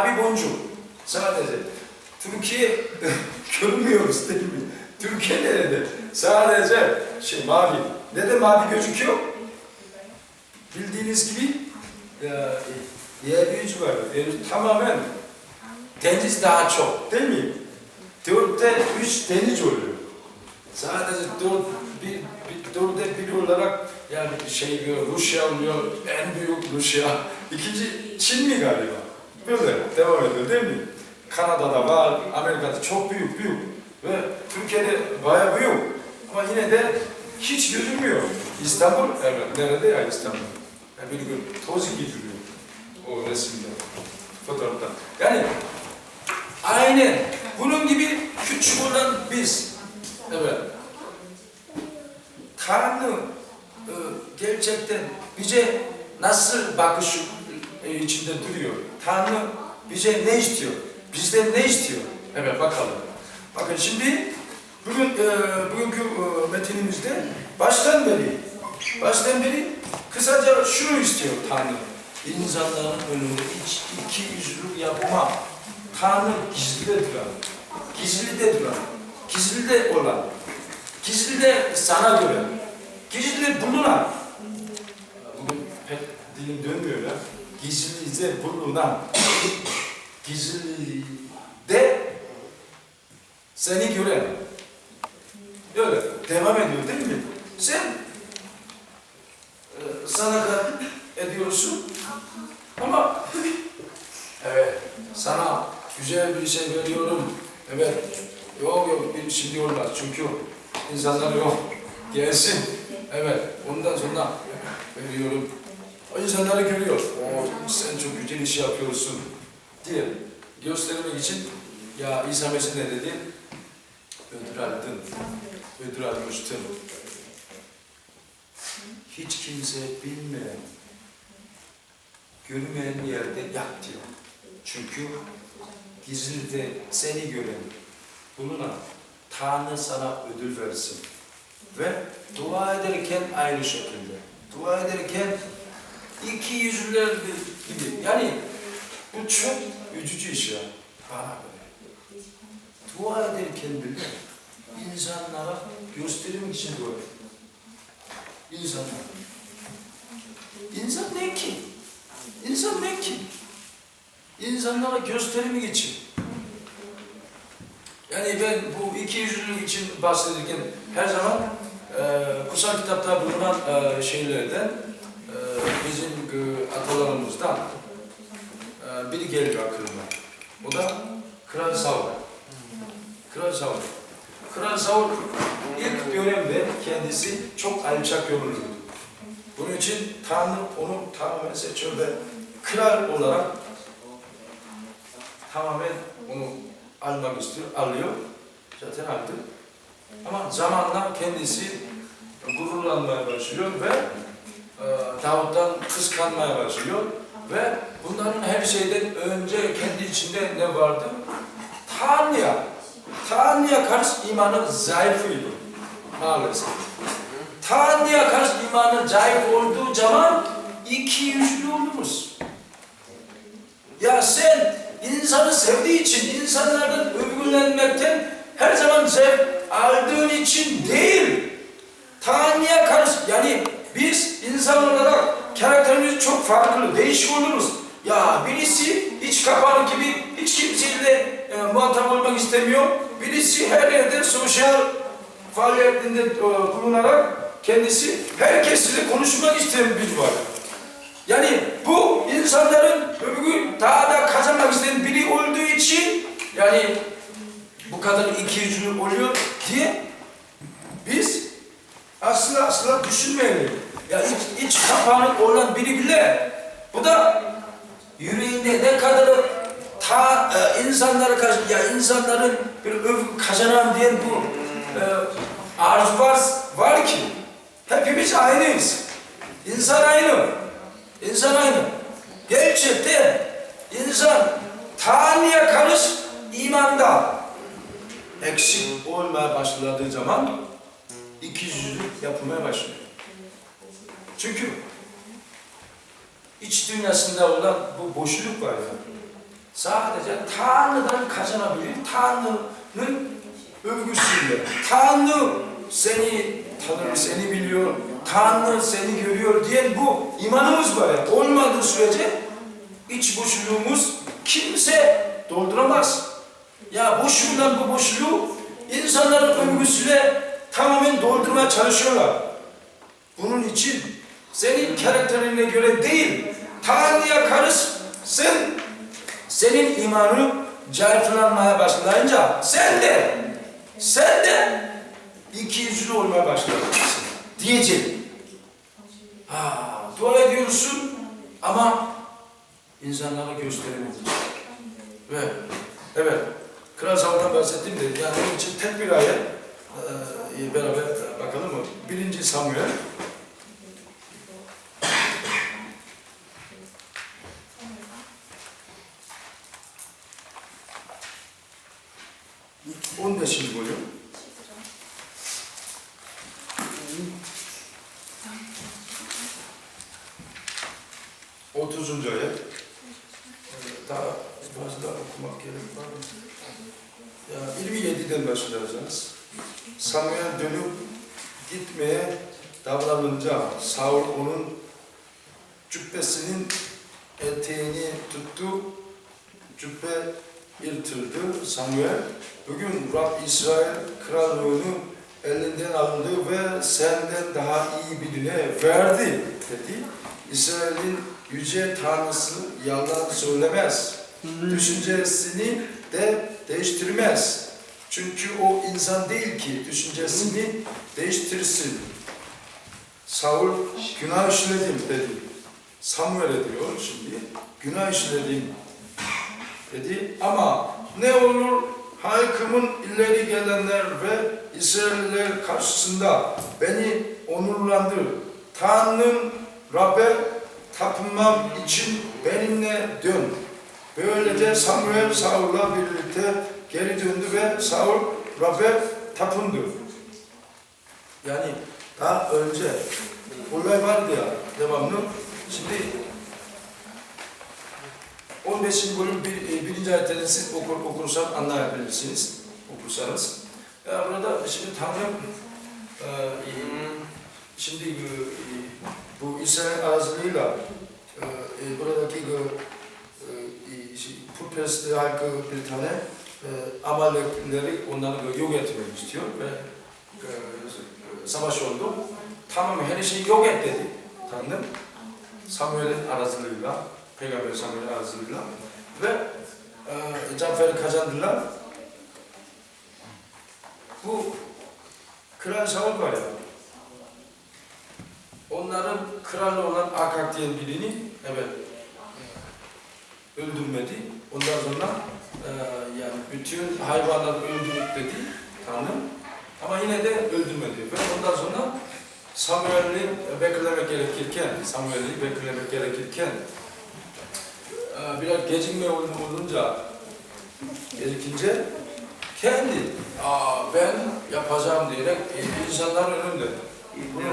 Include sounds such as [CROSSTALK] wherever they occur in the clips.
Mavi boncuk. Sadece. Türkiye [LAUGHS] görmüyoruz değil mi? Türkiye nerede? Sadece şey mavi. Neden mavi gözüküyor? Bildiğiniz gibi ya, yeryüzü var. Yeryüzü tamamen deniz daha çok değil mi? Dörtte üç deniz oluyor. Sadece dört, bir, bir, dörtte bir olarak yani şey Rusya oluyor, en büyük Rusya. İkinci Çin mi galiba? Böyle devam ediyor değil mi? Kanada'da var, Amerika'da çok büyük büyük ve Türkiye'de bayağı büyük ama yine de hiç gözükmüyor. İstanbul, evet nerede ya İstanbul? Yani bir gün toz gibi duruyor o resimde, fotoğrafta. Yani aynen bunun gibi küçük olan biz, evet. Tanrı e, gerçekten bize nasıl bakış e, içinde duruyor? Tanrı bize ne istiyor? Bizden ne istiyor? Evet bakalım. Bakın şimdi bugün e, bugünkü e, metinimizde baştan beri baştan beri kısaca şunu istiyor Tanrı. İnsanların önünde hiç iki yüzlülük yapma. Tanrı gizlide duran, gizlide duran, gizlide olan, gizlide sana göre, gizlide bulunan. Bugün pek dilim dönmüyor ya. Gizlide bulunan, gizlide seni gören. Öyle devam ediyor değil mi? Sen e, sadaka ediyorsun ama evet sana güzel bir şey veriyorum. Evet yok yok bir şimdi olmaz çünkü insanlar yok gelsin. Evet ondan sonra veriyorum. O insanları görüyor. O sen çok güzel iş yapıyorsun diye göstermek için ya İsa Mesih ne dedi? Ödül aldın, ödül almıştın. Hiç kimse bilmeyen, görmeyen yerde yak diyor. Çünkü gizlide seni gören, bulunan Tanrı sana ödül versin. Ve dua ederken aynı şekilde. Dua ederken iki yüzlüler gibi. Yani bu çok üzücü iş ya. Bana göre. Dua ederken bile insanlara göstermek için dua ediyor. İnsanlar. İnsan ne ki? İnsan ne ki? İnsanlara göstermek için. Yani ben bu iki yüzlülük için bahsederken her zaman e, kutsal kitapta bulunan e, şeylerden atalarımızdan e, biri geliyor aklıma. O da Kral Saul. Kral Saul. Kral Saul ilk dönemde kendisi çok alçak gönüllüydü. Bunun için Tanrı onu tamamen seçiyor ve kral olarak tamamen onu almak istiyor, alıyor. Zaten aldı. Ama zamanla kendisi gururlanmaya başlıyor ve e, Davut'tan kıskanmaya başlıyor ve bunların her şeyden önce kendi içinde ne vardı? Tanrı'ya, Tanrı'ya karşı imanı zayıfıydı maalesef. Tanrı'ya karşı imanı zayıf olduğu zaman iki yüzlü oluruz. Ya sen insanı sevdiği için insanlardan övgülenmekten her zaman zevk aldığın için değil. Tanrı'ya karşı yani biz insan olarak karakterimiz çok farklı, değişik oluruz. Ya birisi hiç kapalı gibi hiç kimseyle e, muhatap olmak istemiyor. Birisi her yerde sosyal faaliyetinde e, bulunarak kendisi herkesle konuşmak isteyen bir var. Yani bu insanların öbür daha da kazanmak isteyen biri olduğu için yani bu kadar ikiyüzlü oluyor diye biz asla asla düşünmeyelim. Ya iç, iç kapanık olan biri bile bu da yüreğinde ne kadar ta e, insanlara karşı ya insanların bir övgü kazanan diyen bu e, arzu var, var ki hepimiz aynıyız. İnsan aynı. İnsan aynı. Gerçekten insan Tanrı'ya karış imanda eksik olmaya başladığı zaman ikiyüzlülük yapmaya başlıyor. Çünkü iç dünyasında olan bu boşluk var ya. sadece Tanrı'dan kazanabilir. Tanrı'nın övgüsüyle. Tanrı seni tanır, seni biliyor. Tanrı seni görüyor diyen bu imanımız var ya. Olmadığı sürece iç boşluğumuz kimse dolduramaz. Ya boşluğundan bu boşluğu insanların övgüsüyle tamamen doldurmaya çalışıyorlar. Bunun için senin karakterine göre değil, Tanrı'ya karış, sen senin imanı cayfırlanmaya başlayınca sen de, sen de iki yüzlü olmaya başlayacaksın. Diyecek. Ha, dua ediyorsun ama insanlara gösteremiyorsun. Ve evet, Kral Saul'dan bahsettim de yani için tek bir ayet beraber bakalım mı? Birinci Samuel 15. bölüm. Otuzuncu ayet. Ee, Daha biraz daha okumak gerek var mı? Ya 27'den başlayacağız. Samuel dönüp gitmeye davranınca Saul onun cübbesinin eteğini tuttu. Cübbe yırtıldı. Samuel bugün Rab İsrail krallığını elinden aldı ve senden daha iyi birine verdi dedi. İsrail'in yüce tanrısı yalan söylemez. Düşüncesini de değiştirmez. Çünkü o insan değil ki düşüncesini değiştirsin. Saul günah işledim dedi. Samuel'e diyor şimdi. Günah işledim dedi. Ama ne olur haykımın ileri gelenler ve İsrailliler karşısında beni onurlandır. Tanrım Rab'be tapınmam için benimle dön. Böylece Samuel Saul'la birlikte geri döndü ve Saul Rab'be tapındı. Yani daha önce olay vardı ya devamlı. Şimdi 15. bölüm bir, e, birinci ayetlerini siz okur, okursan anlayabilirsiniz. Okursanız. Ya burada şimdi Tanrı e, şimdi e, bu e, e, buradaki e, e, şey, putperest halkı bir tane e, Amalekleri onları yok etmek istiyor ve e, savaş oldu. Tamam her şeyi yok et dedi Tanrı. Samuel'in aracılığıyla Peygamber Samuel aracılığıyla ve e, zaferi kazandılar. Bu Kral Saul var ya, onların kralı olan Akak diyen birini evet öldürmedi. Ondan sonra e, yani bütün hayvanları öldürüp dedi Tanrı. Ama yine de öldürmedi. Ve ondan sonra Samuel'i beklemek gerekirken, Samuel'i beklemek gerekirken biraz gecikme ol- olunca gecikince kendi Aa, ben yapacağım diyerek e, insanların önünde bunu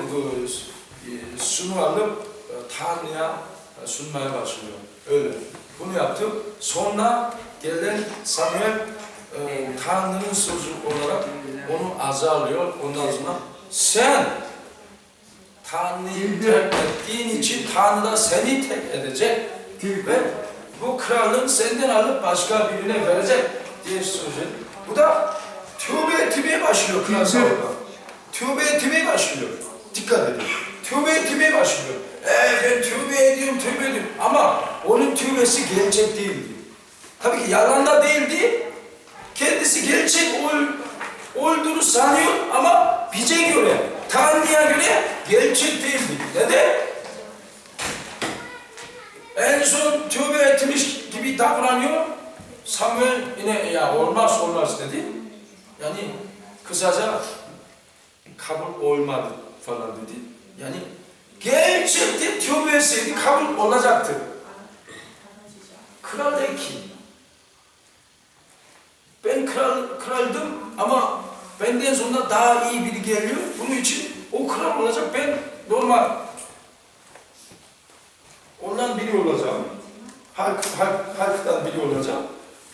e, sunu alıp e, Tanrı'ya e, sunmaya başlıyor. Öyle. Bunu yaptı. Sonra gelen Samuel e, Tanrı'nın sözü olarak onu azarlıyor. Ondan sonra sen Tanrı'yı terk ettiğin için Tanrı da seni terk edecek ve bu kralın senden alıp başka birine verecek diye söyledi. Bu da tövbe etmeye başlıyor kral Saul'a. Tövbe etmeye başlıyor. Dikkat edin. Tövbe etmeye başlıyor. Ee, ben tövbe ediyorum, tövbe ediyorum. Ama onun tövbesi gerçek değildi. Tabii ki yalan da değildi. Kendisi gerçek ol, olduğunu sanıyor ama bize göre, Tanrı'ya göre gerçek değildi. Neden? En son tövbe etmiş gibi davranıyor. Samuel yine ya olmaz olmaz dedi. Yani kısaca kabul olmadı falan dedi. Yani gerçekten tövbe etseydi kabul olacaktı. Kral de ki ben kral, kraldım ama benden sonra daha iyi biri geliyor. Bunun için o kral olacak ben normal ondan biri olacağım. halk, halk, halktan biri olacağım.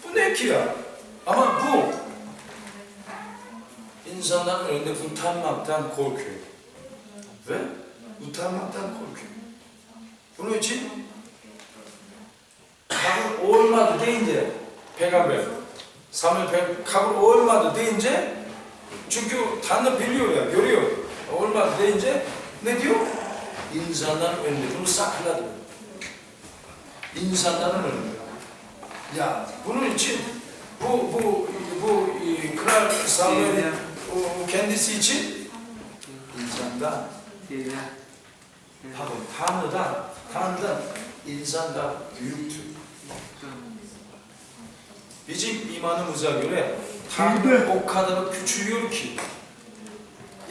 Bu ne ki ya? Ama bu insanların önünde utanmaktan korkuyor. Ve utanmaktan korkuyor. Bunun için kabul olmadı deyince peygamber Samuel peygamber kabul olmadı deyince çünkü Tanrı biliyor ya, görüyor. Olmadı deyince ne diyor? İnsanların önünde bunu sakladı. İnsanların önünde. Ya bunun için bu bu bu e, kral o kendisi için insandan pardon Tanrı'dan Tanrı'dan insandan büyüktür. Bizim imanımıza göre Tanrı o kadar küçülüyor ki.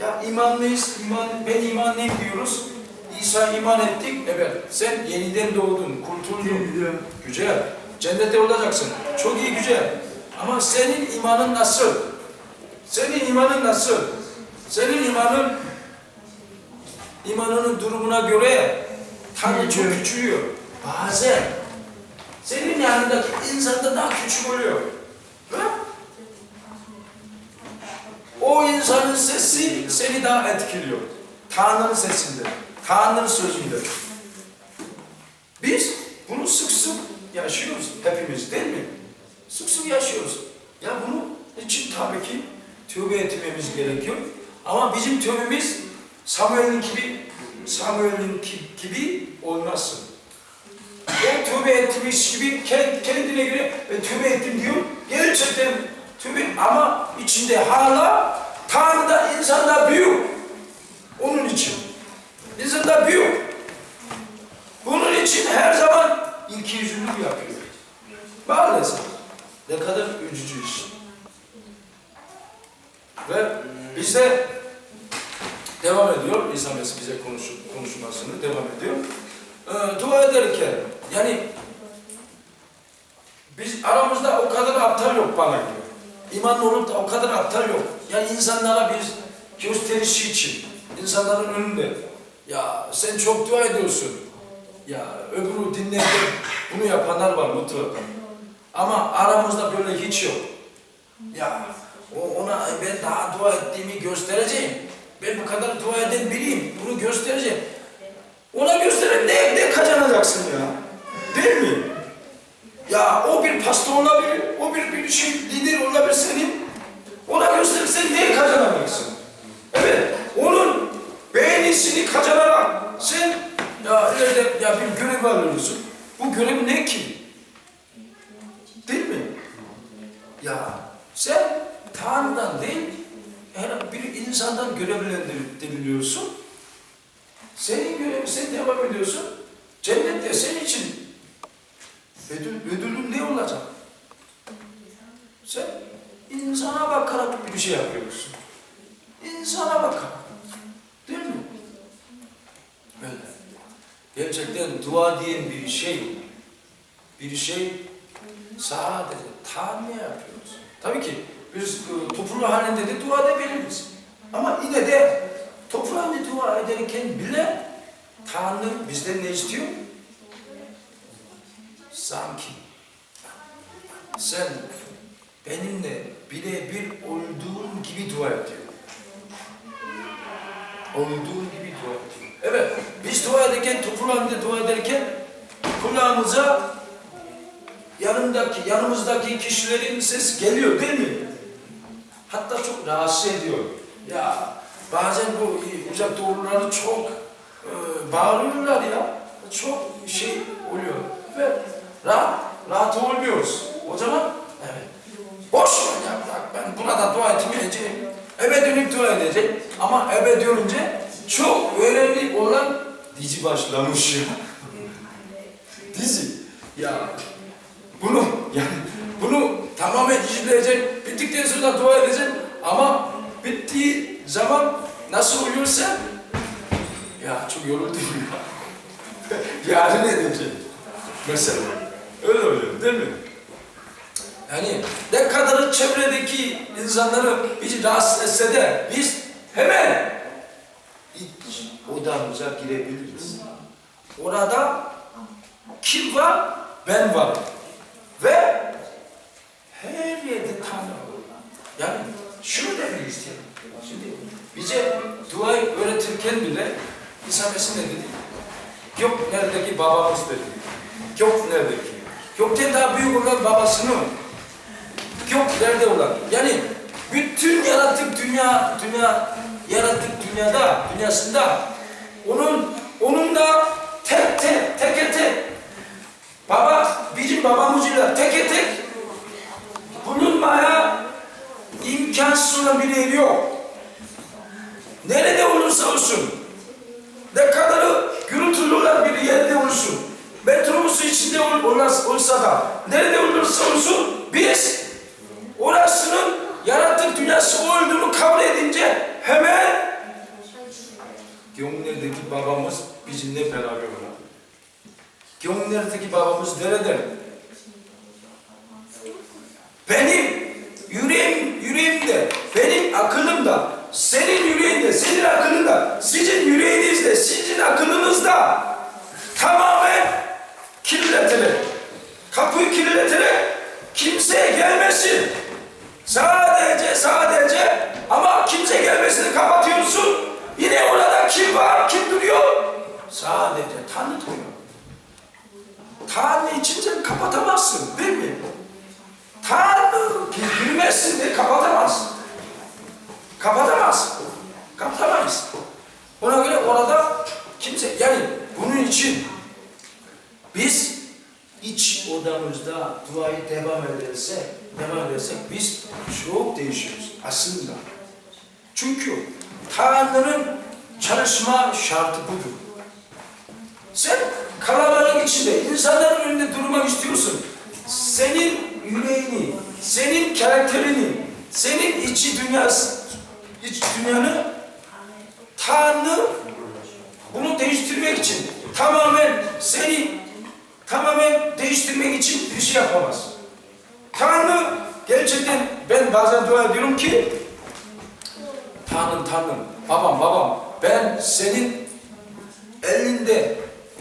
Ya imanlıyız, iman, ben imanlıyım diyoruz. İsa iman ettik, evet. Sen yeniden doğdun, kurtuldun. Güzel. Cennette olacaksın. Çok iyi, güzel. Ama senin imanın nasıl? Senin imanın nasıl? Senin imanın imanının durumuna göre Tanrı çok küçülüyor. Bazen senin yanındaki insan da daha küçük oluyor. Ve o insanın sesi seni daha etkiliyor. Tanrı'nın sesinde, Tanrı'nın sözünde. Biz bunu sık sık yaşıyoruz hepimiz değil mi? Sık sık yaşıyoruz. Ya bunu için tabii ki tövbe etmemiz gerekiyor. Ama bizim tövbemiz Samuel'in gibi Samuel'in gibi olmasın. O tövbe etmiş gibi kend- kendine göre ben tövbe ettim diyor. Gerçekten tövbe ama içinde hala Tanrı'da insanda büyük. Onun için. İnsanda büyük. Bunun için her zaman ikiyüzlülük yapıyor. Maalesef. Ne kadar üzücü iş. Ve bizde devam ediyor. İsa Mesih bize konuş, konuşmasını devam ediyor. Ee, dua ederken yani biz aramızda o kadar aptal yok bana göre. İmanlı olup da o kadar aptal yok. Yani insanlara biz gösterişi için, insanların önünde ya sen çok dua ediyorsun. Ya öbürü dinlerken bunu yapanlar var mutlaka. Ama aramızda böyle hiç yok. Ya ona ben daha dua ettiğimi göstereceğim. Ben bu kadar dua eden biriyim. Bunu göstereceğim. Ona gösterip ne, ne kazanacaksın ya? Değil mi? Ya o bir pasta olabilir, o bir, bir şey lider olabilir senin. Ona gösterirsen ne kazanacaksın? Evet, onun beğenisini kazanarak sen ya ileride ya bir görev alıyorsun. Bu görev ne ki? Değil mi? Ya sen Tanrı'dan değil, her bir insandan görevlendiriliyorsun. Senin görevin sen devam ediyorsun. Cennette senin için ödül, ödülün ne olacak? Sen insana bakarak bir şey yapıyorsun. İnsana bakarak. Değil mi? Böyle. Gerçekten dua diyen bir şey, bir şey sadece Tanrı'ya yapıyoruz. Tabii ki biz e, toplu halinde de dua edebiliriz. Ama yine de toplu halinde dua ederken bile Tanrı bizden ne istiyor? Sanki sen benimle birebir olduğun gibi dua et diyor. Olduğun gibi dua et diyor. Evet, biz dua ederken, toplu halinde dua ederken kulağımıza yanındaki, yanımızdaki kişilerin sesi geliyor değil mi? Hatta çok rahatsız ediyor. Ya bazen bu uzak doğruları çok e, bağırıyorlar ya. Çok şey oluyor. Ve rahat, rahat olmuyoruz. O zaman evet. Boş ver ya bırak ben burada dua etmeyeceğim. Eve dönüp dua edeceğim. Ama eve dönünce çok önemli olan dizi başlamış ya. dizi. Ya bunu yani bunu tamamen izleyecek, bittikten sonra dua edecek ama bittiği zaman nasıl oluyorsa ya çok yoruldum ya. [LAUGHS] Yarın edeceğim. Mesela öyle oluyor değil mi? Yani ne kadar çevredeki insanları bizi rahatsız etse de biz hemen odamıza girebiliriz. Orada kim var? ben varım. Ve her yerde Tanrı var. Yani şunu demek istiyorum. Şimdi bize duayı öğretirken bile İsa Mesih ne dedi? Gök neredeki babamız dedi. Gök neredeki? Gökten daha büyük olan babasını Gök nerede olan? Yani bütün yarattık dünya, dünya yarattık dünyada, dünyasında onun onunla tek tek tek tek baba bizim babamızla tek tek bulunmaya imkansız olan bir yer yok. Nerede olursa olsun, ne kadar gürültülü olan bir yerde olsun, metrobüsü içinde ol, olsa, olsa da, nerede olursa olsun biz orasının yarattık dünyası olduğunu kabul edince hemen Gömlerdeki babamız bizimle beraber olan. Gömlerdeki babamız nerede? Benim yüreğim, yüreğimde, benim akılımda, senin yüreğinde, senin akılında, sizin yüreğinizde, sizin akılınızda tamamen kirleterek, kapıyı kirleterek kimseye gelmesin. Sadece sadece ama kimse gelmesini kapatıyorsun. Yine orada kim var, kim duruyor? Sadece Tanrı duruyor. Tanrı içince kapatamazsın değil mi? Tanrı girmezsin de kapatamazsın. Kapatamazsın. Kapatamayız. Ona göre orada kimse yani bunun için biz iç odamızda duayı devam edersek, devam edersek biz çok değişiyoruz aslında. Çünkü Tanrı'nın çalışma şartı budur. Sen kalabalık içinde insanların önünde durmak istiyorsun. Senin yüreğini, senin karakterini, senin içi dünyası, iç dünyanı Tanrı bunu değiştirmek için tamamen seni tamamen değiştirmek için bir şey yapamaz. Tanrı gerçekten ben bazen dua ediyorum ki Tanrım Tanrım babam babam ben senin elinde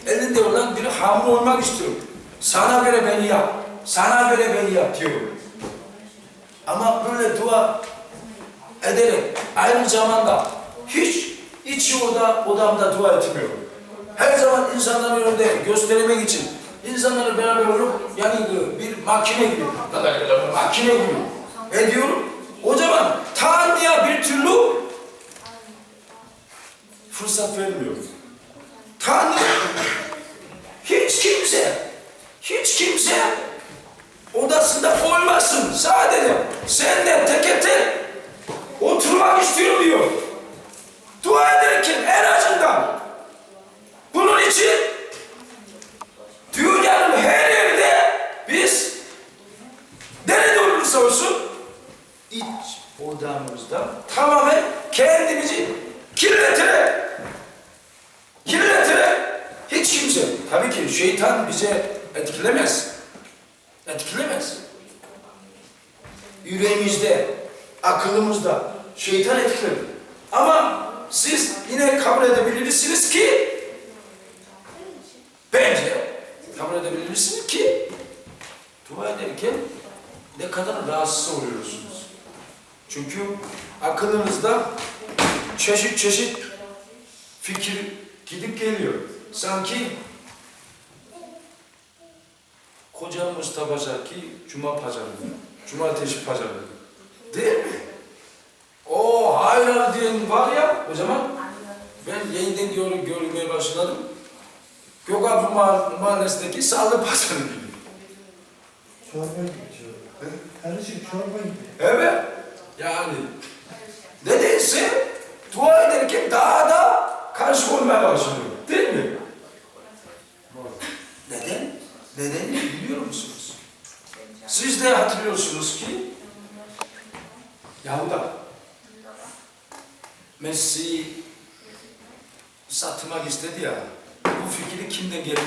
elinde olan bir hamur olmak istiyorum. Sana göre beni yap. Sana göre beni yap diyorum. Ama böyle dua ederek aynı zamanda hiç içi oda, odamda dua etmiyorum. Her zaman insanların önünde göstermek için insanları beraber olup yani bir makine gibi, makine gibi ediyorum. O zaman Tanrı'ya bir türlü fırsat vermiyor. Tanrı hiç kimse, hiç kimse odasında olmasın. Sadece senle teke tek oturmak istiyorum diyor. Dua ederken en azından bunun için dünyanın her yerde biz nerede olursa olsun iç odamızda tamamen kendimizi kirleterek hiç kimse tabii ki şeytan bize etkilemez. Etkilemez. Yüreğimizde, akılımızda şeytan etkiler. Ama siz yine kabul edebilirsiniz ki bence kabul edebilirsiniz ki dua ederken ne kadar rahatsız oluyorsunuz. Çünkü akılınızda çeşit çeşit fikir gidip geliyor. Sanki koca Mustafa Zaki Cuma pazarı, Cumartesi pazarı. Değil mi? O hayır diyen var ya o zaman ben yeniden diyor, görmeye başladım. Mah- Mahallesi'ndeki Sallı Pazarı gibi. Çorba gibi çorba. Karışık çorba gibi. Evet. Yani nedense dua ederken daha da karşı olmaya başlıyor. Değil mi? Neden? Nedenini biliyor musunuz? Siz de hatırlıyorsunuz ki Yahuda Messi satmak istedi ya. Bu fikri kimden geldi?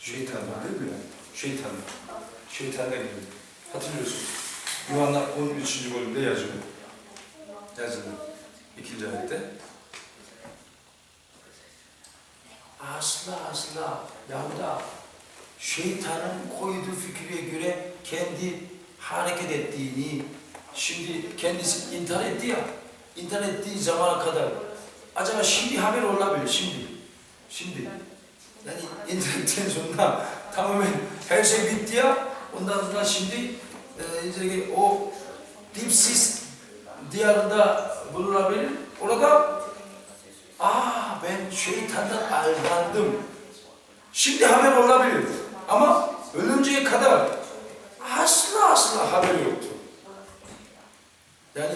Şeytandan değil mi? Şeytandan. Şeytandan geldi. Hatırlıyorsunuz. Yuhanna 13. bölümde yazıyor. Yazılı. İkinci ayette. Asla asla Yahuda şeytanın koyduğu fikre göre kendi hareket ettiğini, şimdi kendisi intihar etti ya, intihar ettiği zamana kadar acaba şimdi haber olabilir, şimdi. Şimdi. Yani internetten sonra tamamen her şey bitti ya, ondan sonra şimdi e, o dipsiz diyarında bulunabilir. Orada aa ben şeytandan aldandım. Şimdi haber olabilir. Ama ölünceye kadar asla asla haber yoktu. Yani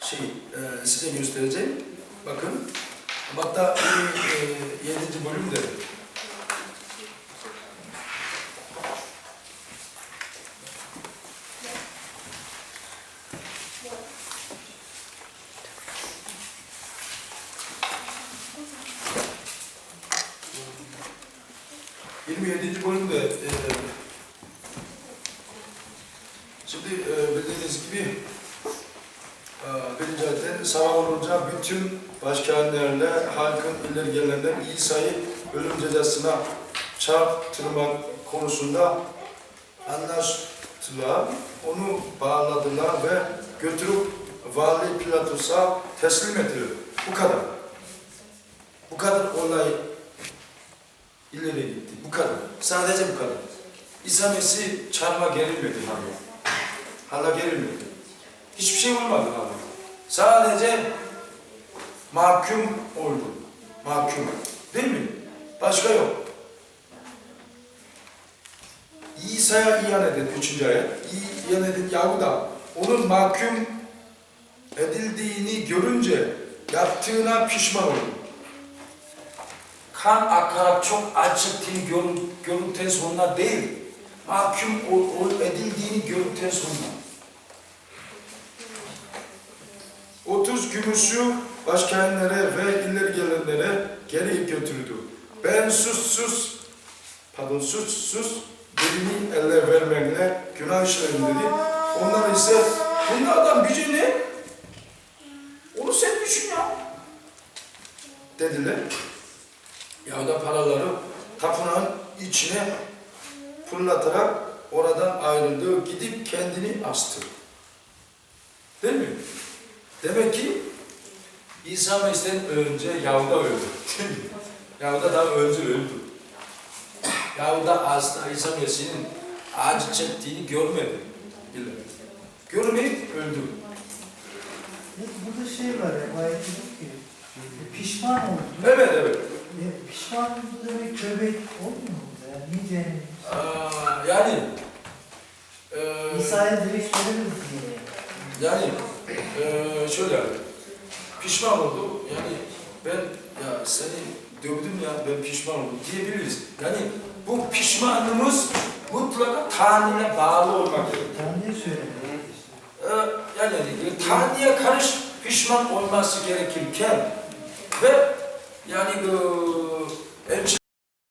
şey e, size göstereceğim. Bakın. Hatta e, 7. bölümde Yirmi yedinci bölümde e, şimdi e, bildiğiniz gibi e, birinci ayette sabah olunca bütün başkanlarla halkın ileri gelenler İsa'yı ölüm cezasına çarptırmak konusunda anlaştılar. Onu bağladılar ve götürüp Vali Pilatus'a teslim ettiler. Bu kadar. Bu kadar olay ileri gitti. Bu kadar. Sadece bu kadar. İsa Mesih çarmıha gerilmedi hala. Hala gerilmedi. Hiçbir şey olmadı hala. Sadece mahkum oldu. Mahkum. Değil mi? Başka yok. İsa'ya ihanet edin. Üçüncü ayet. İhanet edin Yahuda. Onun mahkum edildiğini görünce yaptığına pişman oldu kan akarak çok acıttığını görün, görüntüden sonra değil, mahkum edildiğini görüntüden sonra. 30 gümüşü başkanlara ve ileri gelenlere geri götürdü. Ben suçsuz, pardon suçsuz birini ele vermekle günah işlerim dedi. Onlar ise bunlardan gücü ne? Onu sen düşün ya. Dediler. Yahuda paraları tapınağın içine fırlatarak oradan ayrıldı, gidip kendini astı. Değil mi? Demek ki İsa Mesih'ten önce Yahuda öldü. Yahuda daha önce öldü. Yahuda asla İsa Mesih'in acı çektiğini görmedi. Bile. Görmeyip öldü. Burada şey var ya, ayet diyor ki, e, pişman oldu. Evet evet. E, pişman oldu demek tövbe olmuyor mu? Yani nice Aa, yani eee, İsa'ya direkt söylemedi diye. Yani eee şöyle pişman oldu. Yani ben ya seni dövdüm ya ben pişman oldum diyebiliriz. Yani bu pişmanlığımız mutlaka Tanrı'ya bağlı olmak gerekiyor. Tanrı'ya söyledi. Ee, yani Tanrı'ya karış pişman olması gerekirken ve yani elçi